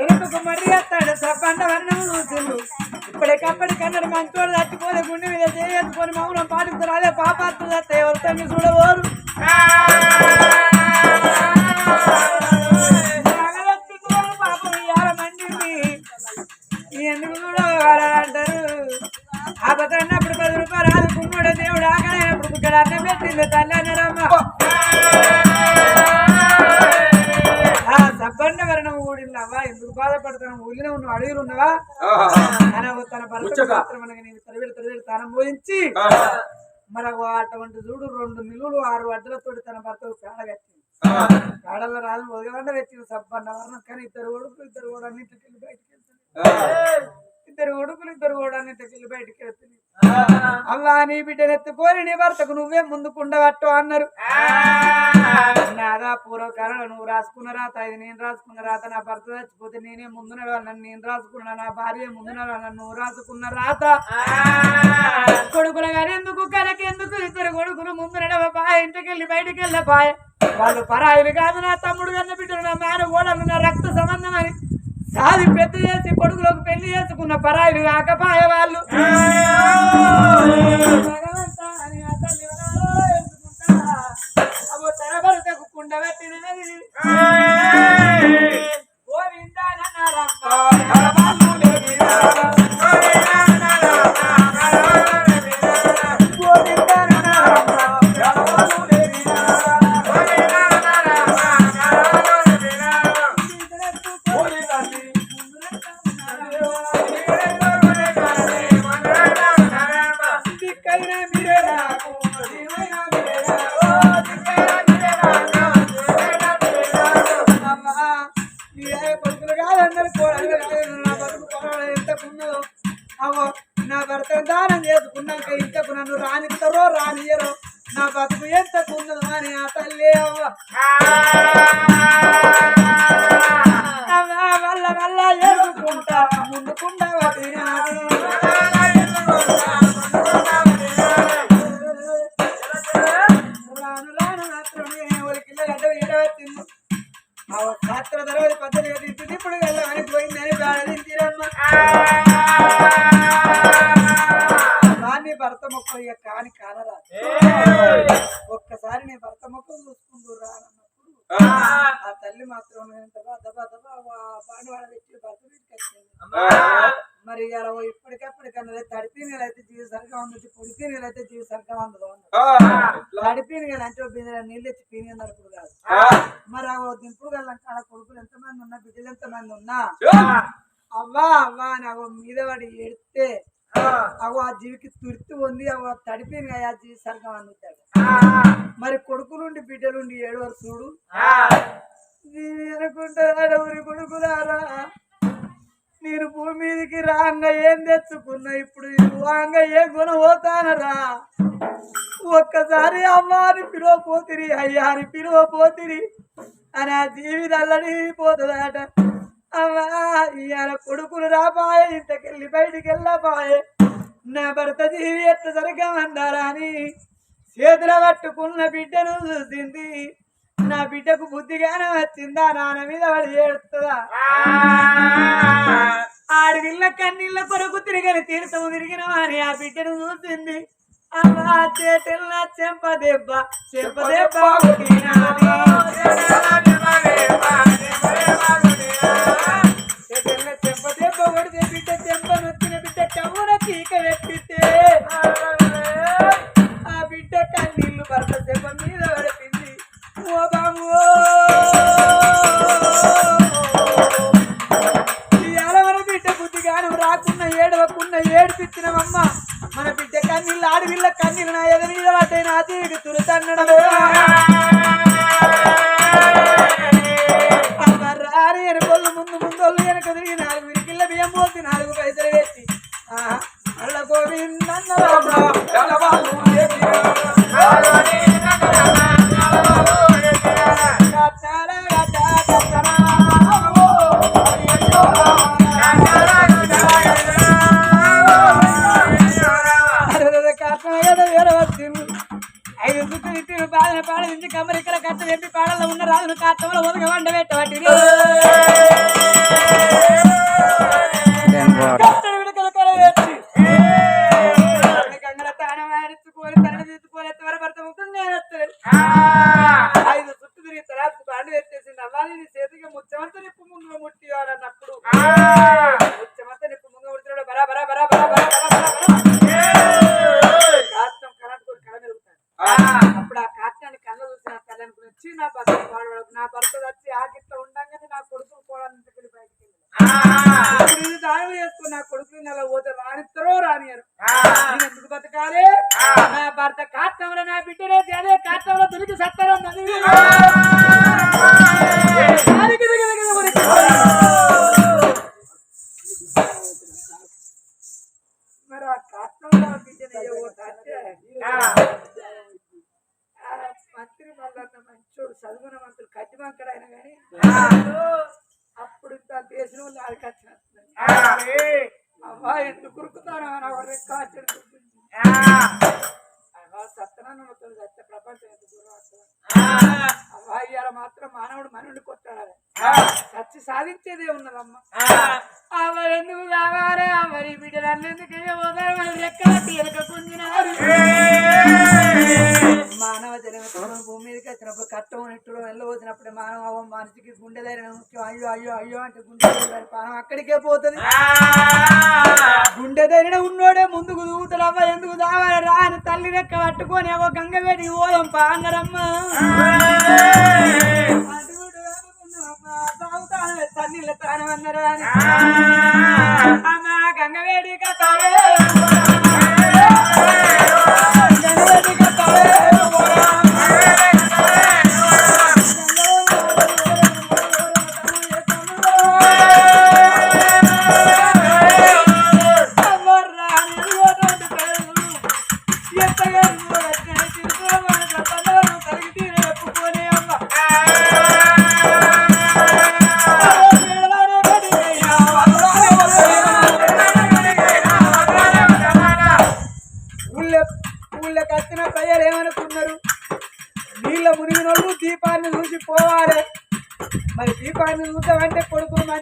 ఎరుపుకు మరి ఎత్తాడు సప్పంట వర్ణం చూసిండు మంచోడు తట్టుకొని గుండె మీద చేసుకొని మౌనం పాటిస్తారు అదే పాపాత్రులు వస్తే ఎవరితో చూడబోరు పాపం ఇవాళ మందిని ఎందుకు చూడవాలంటారు ఆపతన్నప్పుడు పది రూపాయలు ఆదుకున్నాడు దేవుడు ఆకలినప్పుడు ఇక్కడ అన్నం పెట్టింది తల్లి అన్నారమ్మ బాధపడతాను ఊళ్ళో ఉన్న అడుగులు ఉన్నవా? తన భర్త తానం పోయించి మన అటువంటి చూడు రెండు నిలువులు ఆరు అడ్డలతోటి తన భర్తకు పేడ కట్టింది పేడల్లో రాదు ఒదగండ పెట్టింది సబ్బండ వరణం కానీ ఇద్దరు కొడుకులు ఇద్దరు కూడా అన్నింటికి వెళ్ళి బయటికి వెళ్తుంది ఇద్దరు కొడుకులు ఇద్దరు కూడా అన్నింటికి వెళ్ళి బయటికి వెళ్తుంది అల్లా నీ బిడ్డను ఎత్తుకొని నీ భర్తకు నువ్వే ముందుకుండవట్టు అన్నారు. నాదా పూర్వకాలంలో నువ్వు రాసుకున్న రాత ఇది నేను రాసుకున్న రాత నా భర్త చచ్చిపోతే నేనే ముందు నడవాలని నేను రాసుకున్నా నా భార్య ముందు నడవాలని నువ్వు రాసుకున్న రాత. కొడుకుల గారు ఎందుకు కనకెందుకు ఇద్దరు కొడుకులు ముందు నడవ పాయ ఇంటికి వెళ్ళి బయటికి వెళ్ళ పాయ వాళ్ళు పరాయిలు కాదు నా తమ్ముడు కన్న బిడ్డలు నా మేన ఓడలు నా రక్త సంబంధం అని సాది పెద్ద చేసి కొడుకులకు పెళ్ళి చేసుకున్న పరాయిలు కాకపాయ వాళ్ళు. దిక్కైన మీరే నాకు, శాస్త్ర ధరవది ఇప్పుడు వెళ్ళమని పోయిందని బాధించిరమ్మ భర్త మొక్క ఇక కాని కానరాదు ఒక్కసారి నీ భర్త మొక్క చూసుకుంటూ రానప్పుడు ఆ తల్లి మాత్రం దబా దబా దబా పాండవాడ పెట్టి భర్త వీటికి వచ్చింది మరి ఇలా ఇప్పటికప్పటికన్నా తడిపి నీళ్ళైతే జీవి సరిగా ఉంది. పొడిపి నీళ్ళైతే జీవి సరిగా ఉండదు తడిపి నీళ్ళు అంటే నీళ్ళు ఎత్తి పీని అన్నప్పుడు కాదు. మరి ఆ దింపుడు గల కాడ కొడుకులు ఎంతమంది ఉన్నా బిడ్డలు ఎంతమంది ఉన్నా అవ్వా అవ్వా అని అవ మీద పడి ఎడితే అవ ఆ జీవికి తుర్తి ఉంది అవ తడిపిన ఆ జీవి సరిగా అందుతాడు మరి కొడుకు నుండి బిడ్డలుండి ఏడవరు చూడు. అనుకుంటారా కొడుకులారా. నేను భూమి మీదకి రాంగా ఏం తెచ్చుకున్నా? ఇప్పుడు రాంగ ఏ గుణ పోతానరా ఒక్కసారి అమ్మాని పిలువ పోతిరి అయ్యాని పిలువ పోతిరి అని ఆ జీవితం అల్లడి పోతుందట. అమ్మా ఇవాళ కొడుకులు రాపాయే ఇంతకెళ్ళి బయటికి వెళ్ళపాయే నా భర్త జీవి ఎట్ట జరగమన్నారా అని చేతుల పట్టుకున్న బిడ్డను చూసింది. నా బిడ్డకు బుద్ధిగానే వచ్చిందా? నాన్న మీద వాడు ఏడుస్తుందా? ఆడవిల్ల కన్నీళ్ళ కొరకు తిరగని తీర్థము తిరిగిన వారి ఆ బిడ్డను చూసింది. కొడితే బిడ్డ చెంప నొచ్చిన బిడ్డ చీక ఆ బిడ్డ కన్నీళ్ళు భర్త చెంప మీద పడిపింది. ఓ బాబు! రాకున్న ఏడవకున్న మన బిడ్డ కన్నీళ్ళు ఆడవిల్ల కన్నీళ్ళు నా ఎద మీద పడ్డాయి నా తీడు తురుతన్నడము భర్త కాట్టంలో నా బిడ్డనే అదే కాట్టంలో దొరికి సత్తారో సాధించేదే ఉన్నదమ్మా. అవ్వ ఎందుకు కావాలి? అవరి బిడ్డలన్నందుకు పోతారు మన రెక్కలకి ఎనక కుందినారు మానవ జన్మ భూమి మీదకి వచ్చినప్పుడు కట్టం నెట్టులో వెళ్ళబోతున్నప్పుడు మానవ మనిషికి గుండె ధైర్యం ముఖ్యం. అయ్యో అయ్యో అయ్యో అంటే గుండె పానం అక్కడికే పోతుంది. గుండె ధైర్యం ఉన్నోడే ముందుకు అవ్వ ఎందుకు దావాలి రా అని తల్లి రెక్క పట్టుకొని ఏవో గంగవేడి ఓదం పాంగరమ్మ తల్లి తాను అన్నారు అమ్మా గంగవేడిగా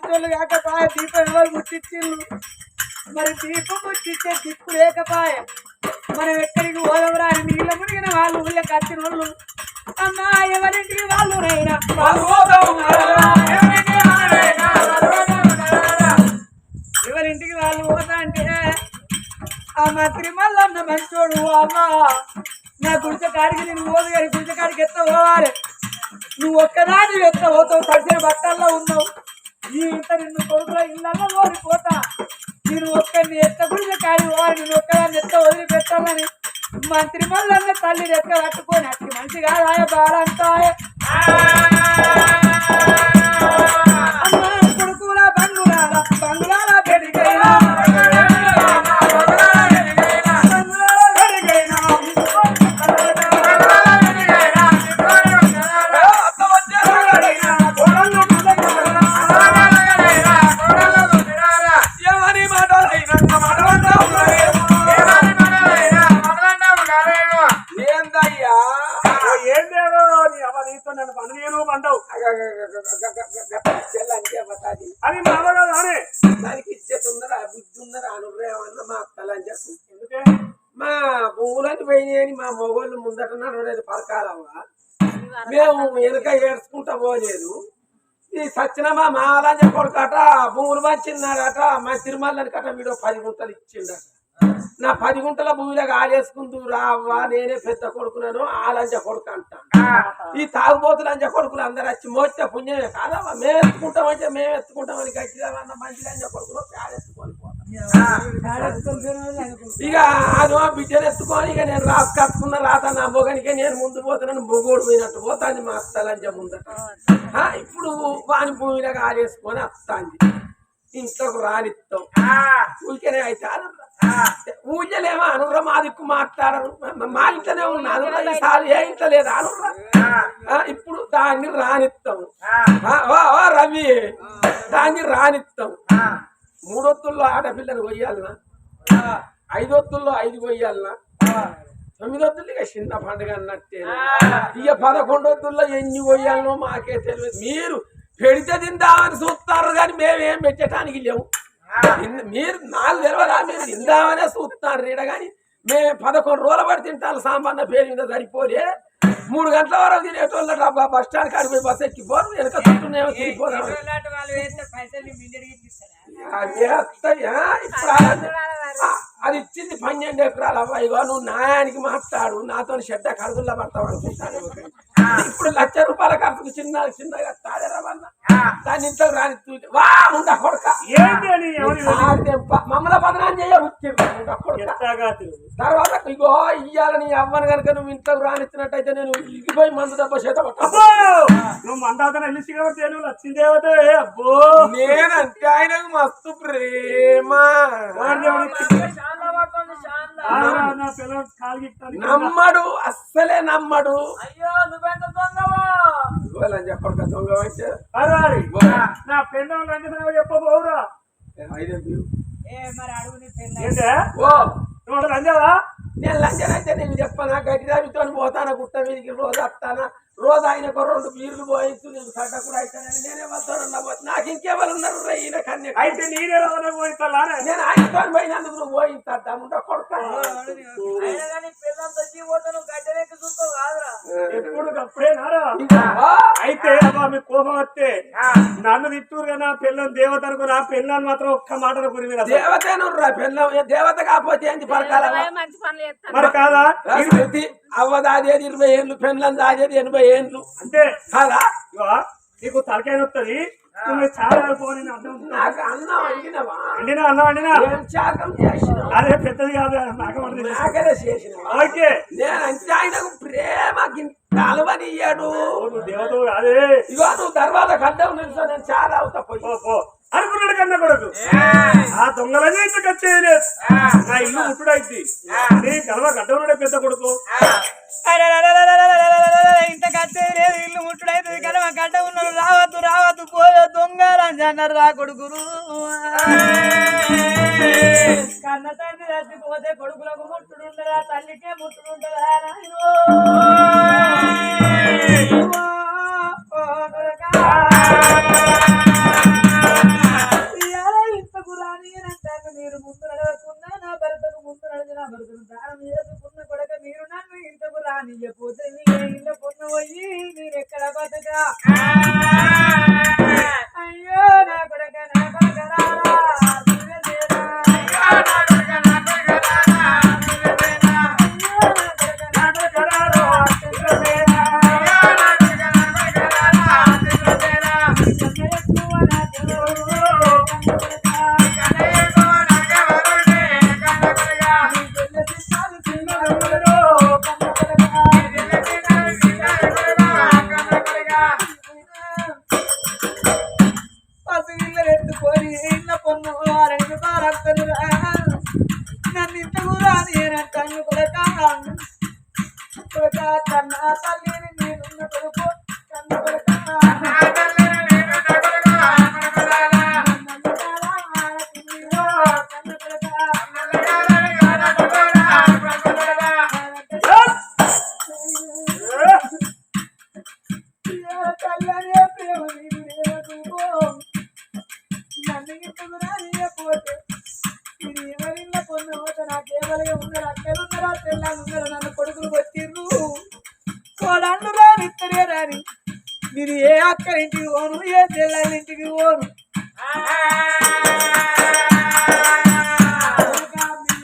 కొడుకులు కాకపాయ దీపం ఎవరు ముట్టించిండ్రు మరి దీపం ముట్టించే దిక్కు లేకపాయ మనం ఎక్కడికి పోదాం రాని నీళ్ళ మునిగిన వాళ్ళు ఊళ్ళో కత్తిన వాళ్ళు అమ్మా ఎవరింటికి వాళ్ళు రైనా? వాళ్ళు ఎవరింటికి వాళ్ళు పోతా అంటే అమ్మ మంత్రి మంచోడు అమ్మా నా గుడిసె కాడికి నేను పోదు కానీ గుడిసె కాడికి ఎత్త పోవాలి? నువ్వు ఒక్కదాని ఎత్త పోతావు? తడిసిన బట్టల్లో ఉన్నావు. ఈ ఇంత నిన్ను కొడుకులో ఇళ్ళల్లో ఓడిపోతా. నేను ఒక్కరిని ఎత్త గురించి కానీ పోవాలి నేను ఒక్కదాన్ని ఎత్త వదిలిపెట్టాలని మంత్రి మల్లన్న తల్లి రెక్క కట్టుకొని అట్టి మంచి కాదాయ బాలంతాయ. భూములని పోయినాయని మా మొగోళ్ళు ముందట నడవలేదు పరకాలవ్వ మేము వెనక ఏడ్చుకుంటా పోలేదు. ఈ సచ్చిన మా మాలని కొడుకట భూములు మంచిన్నాడట మా తిరుమలని కట వీడు పది గుంటలు ఇచ్చిండట. నా పది గుంటల భూమిలో ఆలేసుకుంటూ రావ్వా నేనే పెద్ద కొడుకున్నాను ఆలంజ కొడుకు అంట ఈ తాగుబోతులు అంజ కొడుకులు అందరు వచ్చి మోస్తే పుణ్యమే కాదమ్మా మేము ఎత్తుకుంటామంటే మేము ఎత్తుకుంటామని గట్టిగా మంచి లంజ పేడెత్తుకొని పోతాం ఇక అదో బిడ్డను ఎత్తుకొని ఇక నేను రాసు కట్టుకున్న రాత నా మొగనికే నేను ముందు పోతున్నాను మొగోడు పోయినట్టు పోతాంది మా అత్తలంజ ముందట ఇప్పుడు వాని భూమిలో ఆలేసుకొని వస్తాంది ఇంట్లోకి రానిస్తాం ఊరికేనే అయితే అనుర్రా. ఊళ్ళేమో అనుర్రా మా దిక్కు మాట్లాడరు. మా- ఇంట్లోనే ఉన్నా అనుర్రా ఈసారి ఏ ఇంట్లో లేదు అనుర్రా ఇప్పుడు దాన్ని రానిస్తాం రవి. దాన్ని రానిస్తాం మూడొత్తుల్లో ఆడపిల్లని కొయ్యాలనా ఐదొత్తుల్లో ఐదు కొయ్యాలనా తొమ్మిదొత్తులు ఇక చిన్న పండుగ అన్నట్టే. ఇక పదకొండొత్తుల్లో ఎన్ని కొయ్యాలనో మాకే తెలియదు. మీరు పెడితే తిందామని చూస్తారు కానీ మేమేం పెట్టడానికి లేవు. మీరు నాకు తెలియదా మీరు తిందామనే చూస్తున్నారు రీడ కానీ మేము పదకొండు రోజుల పడి తింటాను సాంబార్ పేరు మీద సరిపోలే. మూడు గంటల వరకు తినేటోళ్ళ డబ్బా బస్ స్టాండ్ కాడికి పోయి బస్ ఎక్కిపోరు వెనక చుట్టూనేమో తిరిగిపోదాం అదే ఇచ్చింది పన్నెండు ఎకరాలు. అవ్వ ఇగో నువ్వు న్యాయానికి మాట్లాడు. నాతో చెడ్డ కడుగుల్లో పడతావు అనుకుంటాను ఇప్పుడు లక్ష రూపాయల ఖర్చుకు చిన్న చిన్నగా తాడేరవన్న దాన్ని ఇంట్లో రాని వా ఉండ కొడక. ఏంటి అని ఎవరి ఆడితే ప- మమ్మల్ని బదనాం చేయ ఉండ కొడక. ఎట్టాగా తిరుగు తర్వాత ఇగో ఇయ్యాలని అవ్వను కనుక నువ్వు ఇంట్లోకి రానిచ్చినట్టయితే నేను ఇగిపోయి మందు దెబ్బ చేత పట్టాను నువ్వు మందాతన వెళ్ళి కాబట్టి నువ్వు లక్ష్మీదేవతే అబ్బో. నేనంటే ఆయనకు మస్తు ప్రేమ. నమ్మడు అస్సలే నమ్మడు. అయ్యో నువ్వెంత దొంగవా? చెప్పడు దొంగ. నా పెళ్ళి నేను లంచం అయితే. నేను చెప్పనా? గడ్డిరామితో పోతానా గుట్ట మీదకి రోజు వస్తానా? రోజు ఆయనకు రెండు బీర్లు పోయించు నేను సడ్డ కూడా అయితానని నేనే వస్తాను నాకు ఇంకెవరు ఉన్నారు రా ఈయన కన్య. అయితే నేనే రవాణా పోయిస్తానే నేను ఆయనతో పోయినందుకు నువ్వు గడ్డెక్కి చూస్తావు కాదురా. ఎప్పుడు అప్పుడే నారా? ఇదిగో, అయితే మీ కోపం వస్తే నన్ను తిట్టూరు కదా పిల్లని దేవత అనుకుని ఆ పిల్లని మాత్రం ఒక్క మాట గురి మీద దేవతను రా పిల్ల దేవత కాకపోతే ఏంటి పరకాల మరి కాదా? శృతి అవ్వ దాదేది ఇరవై ఏళ్ళు పెళ్ళం దాదేది ఎనభై ఏళ్ళు అంటే కాదా ఇగో, నీకు తలకాయ వస్తుంది నువ్వు చాలా పోని అర్థం నాకు అన్నం వండినవా? వండినా అన్నం వండినా? అదే పెద్దది కాదు నాకు వండింది. నాకనే చేసినవా? ఓకే. నేను అంటే ఆయనకు ప్రేమ గింత అలవనియ్యాడు. ఓ, నువ్వు దేవత కాదే. ఇగో నువ్వు తర్వాత గడ్డం నిలుసో నేను చాలా అవుతా పోయి. పో, పో. అనుకున్నాడు కన్నా కొడుకు. ఆ దొంగలనే ఇంటికి వచ్చేది నా ఇల్లు ముట్టుడైంది నీ గర్వ గడ్డవుడే పెద్ద కొడుకు. గడ్డ ఉన్నాడు రావద్దు రావద్దు పోయే దొంగ అన్నారు రా కొడుకులు కన్న తండ్రి చచ్చిపోతే కొడుకులకు ముట్టుడుండదా తల్లికే ముట్టుడుండదా ఇంతకు ఇది ఎవరిల్ల పొన్న పోతే నాకేమలగా ఉన్నారు అక్కలు ఉన్నారా? తెల్లాలు నన్ను కొడుకులు వచ్చిర్రు కోడన్ను రాని ఇద్దరే రాని. మీరు ఏ అక్క ఇంటికి పోను? ఏ తెల్లాల ఇంటికి పోను? కొడుకా, చూడకుండా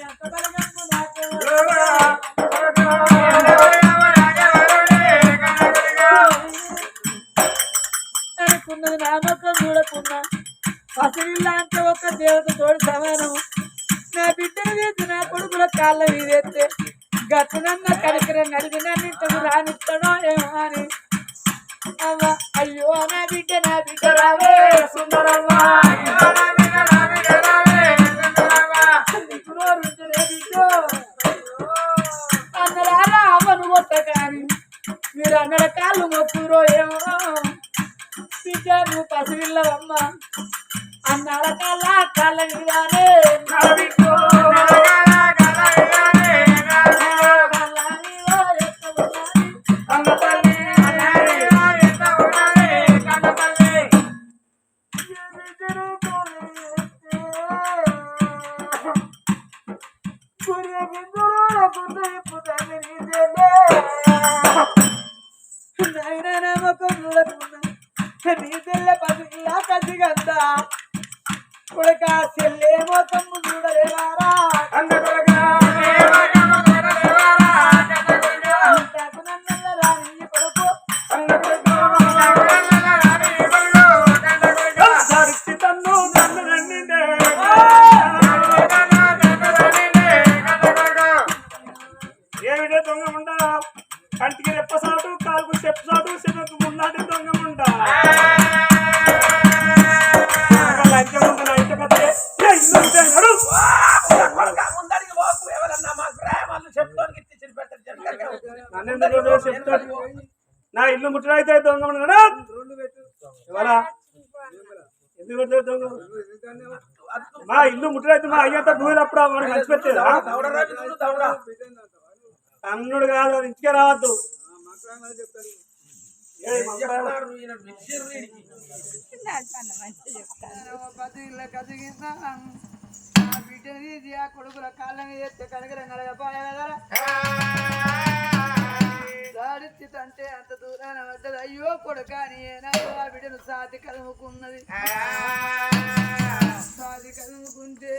అనుకున్నది నా పసిరిల్లా అంటే ఒక దేవత తోడు సమానం. నా బిడ్డను తీసి నా కొడుకుల కాళ్ళ మీదెత్తే గట్టునన్న కరికర నడిగి నన్ను ఇంతకు రానిస్తాడో ఏమో అని. అవ్వ అయ్యో నా బిడ్డ నా బిడ్డ రావే. బిడ్డో. అన్నలారా అవ్వను కొట్ట కానీ మీరు అన్నడ కాళ్ళు మొక్కురో ఏమో. బిడ్డ నువ్వు పసివిల్లవమ్మ అన్నాల కళ కలవిగానే నవ్వికో నీ తెల్ల పసిగిలా కసిగంతా కొడక చెల్లేమో తమ్ము చూడలేవారా కొడక నా దొంగ ఎందుకు దొంగ? మా ఇల్లు ముట్టడైతే మా అయ్యంతా భూమి అప్పుడు వాడు మంచి పెట్టేదా అన్నుడు కాదు ఇంటికే రావద్దు. కొడుకుల కాళ్ళ మీద ఎత్తే కలగపాయ తంటే అంత దూరాన పడ్డది అయ్యో కొడుక ఏనాడు ఆ బిడ్డను సాతి కలుముకున్నది. సాతి కలుముకుంటే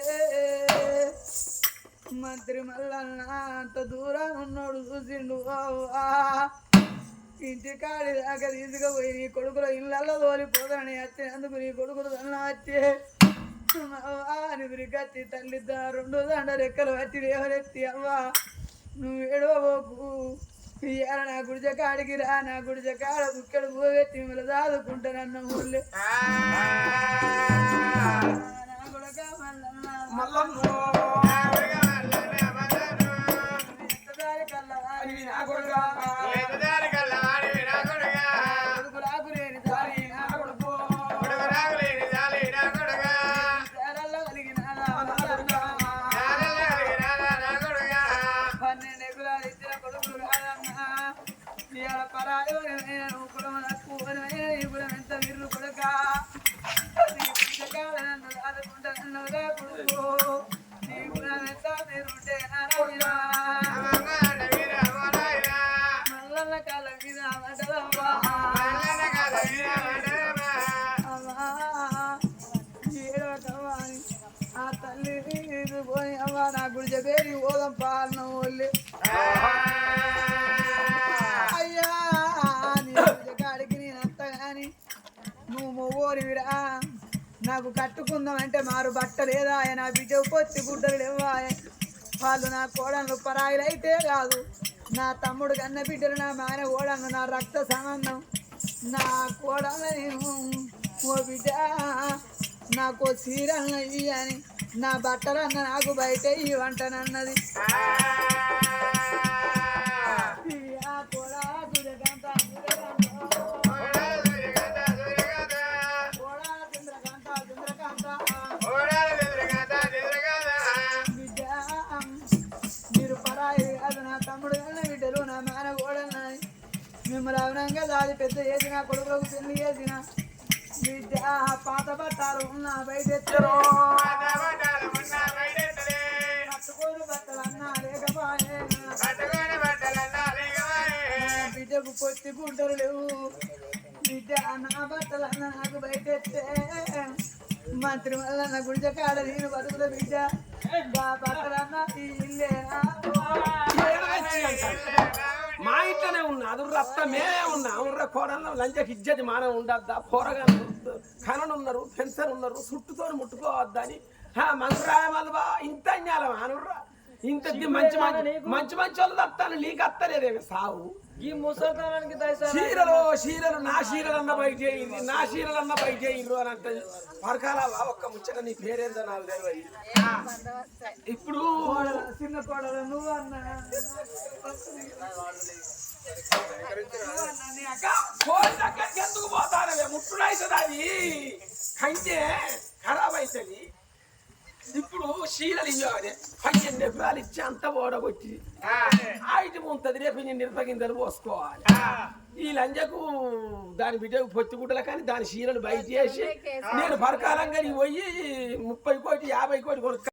మంత్రి మల్లన్న అంత దూరం ఉన్నాడు చూసిండు. ఇంటి కాడి దాకా తీసుకుపోయి నీ కొడుకుల ఇళ్ళల్లో తోలిపోతానని వచ్చినందుకు నీ కొడుకులు దన్న వచ్చే అని కత్తి తల్లి రెండు దండ రెక్కలు వచ్చి లేవనెత్తి అవ్వా. నువ్వు ఏడవబోకు. ఇయ్యాల నా గుడిజ కాడికి రా నా గుడిజ కాడ బుక్కడు పోగెత్తి మిమ్మల్ని దాదుకుంటానన్న ఊళ్ళే. నా కట్టుకుందాం అంటే మారు బట్ట లేదా నా బిడ్డ పొత్తి గుడ్డలు లేవా వాళ్ళు నా కోడళ్ళు పరాయిలు అయితే కాదు. నా తమ్ముడు కన్న బిడ్డలు నా మాన కోడళ్ళు నా రక్త సంబంధం. నా కోడళ్ళ నేను ఓ బిడ్డ. నాకు చీరలు ఇయ్యి అని నా బట్టలన్న నాకు బయట ఇవ్వంటనన్నది పెద్ద చేసిన కొడుకులకు పెళ్ళి చేసిన. బిడ్డ పాత బట్టాలు ఉన్న బయటెత్తరు. కట్టుకోని బట్టలు లేకపోయే. బిడ్డకు పొత్తి గుడ్డలు లేవు. బిడ్డ నా బట్టలు అన్న నాకు బయటెత్తే. మంత్రి వల్ల నా గుడిజ కాడ నేను బతుకుల బిడ్డ. నా బట్టలు అన్న ఇల్లేనా మా ఇంట్లోనే ఉన్నా అది రక్త మేమే ఉన్నా అవునరా కోడల్లో లంచకి ఇజ్జతి మానం ఉండద్దా? పోరగాళ్ళు కననున్నారు పెన్షన్ ఉన్నారు చుట్టుతో ముట్టుకోవద్దని మంత్రాయ మలబా ఇంత అన్యాలం అనుర్రా? ఇంత మంచి మంచి మంచి మంచి వాళ్ళు తత్తాను నీకు అత్తలేదేమి సావు? ఈ ముసల్తానానికి చీరలు చీరలు నా చీరలు అన్న బయట చేయింది నా చీరలు అన్న బయట చేయిండ్రు అని అంటే పరకాల ఒక్క ముచ్చట నీ పేరేందో నాకు తెలియదు ఇప్పుడు చిన్న కోడలు నువ్వు అన్నా. ఎందుకు పోతానవే? ముట్టుడైతుంది అది. కంటే ఖరాబ్ అవుతుంది ఇప్పుడు చీరలు ఇవ్వాలి పన్నెండు ఎకరాలు ఇచ్చి అంత ఓడగొట్టి ఐటమ్ ఉంటుంది రేపు నేను నిర్తగిందలు పోసుకోవాలి. ఈ లంజకు దాని బిడ్డకు పొత్తి గుడ్డలు కానీ దాని చీరలు బయట చేసి నేను పరకాలంగా పోయి ముప్పై కోటి యాభై కోటి కొనుక్క